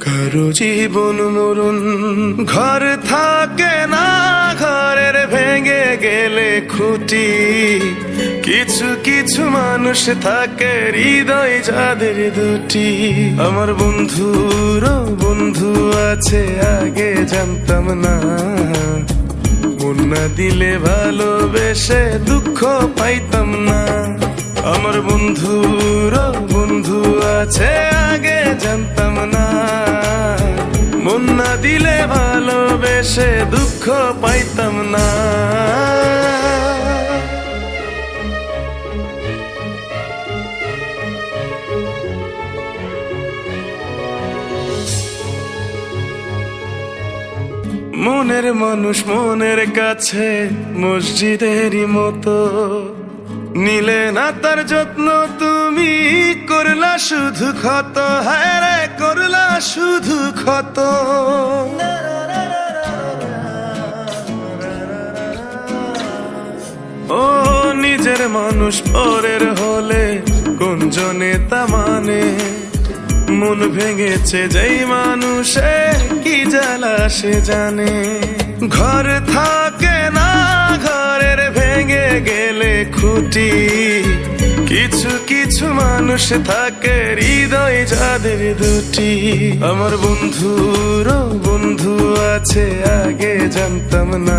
কারও জীবন মরণ, ঘর থাকে না, ঘরের ভেঙে গেলে খুঁটি। কিছু কিছু মানুষ থাকে, হৃদয় যাদের দুটি। আমার বন্ধুর বন্ধু আছে, আগে জানতাম না। মন না দিলে ভালোবেসে দুঃখ পাইতাম না। আমার বন্ধুর বন্ধু আছে, আগে জানতাম না। ভালোবেসে দুঃখ পাইতাম না। মনের মানুষ মনের কাছে, মসজিদেরই মতো। নিলে না তার যত্ন, তুমি করলা শুধু ক্ষত হ্যাঁ করলা শুধু ক্ষত। নিজের মানুষ পরের হলে কোন জনে তা মানে? মন ভেঙেছে যেই মানুষে, কি জ্বালা সে জানে? ঘর থাকে না, ঘরের ভেঙে গেলে খুঁটি। কিছু কিছু মানুষ থাকে, হৃদয় যাদের দুটি। আমার বন্ধুর বন্ধু আছে, আগে জানতাম না।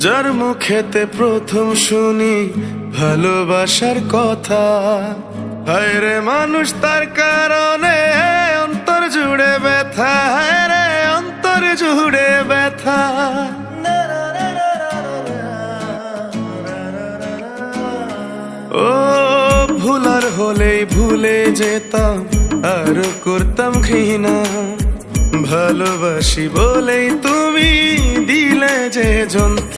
যার মুখেতে প্রথম শুনি ভালোবাসার কথা। হায় রে মানুষ, তার কারণে অন্তর জুড়ে ব্যথা। হায় রে অন্তর জুড়ে ব্যথা। ও, ভুলার হলেই ভুলে যেতাম, আর করতাম ঘৃণা। ভালোবাসি বলেই তুমি দিলে যে যন্ত্রণা।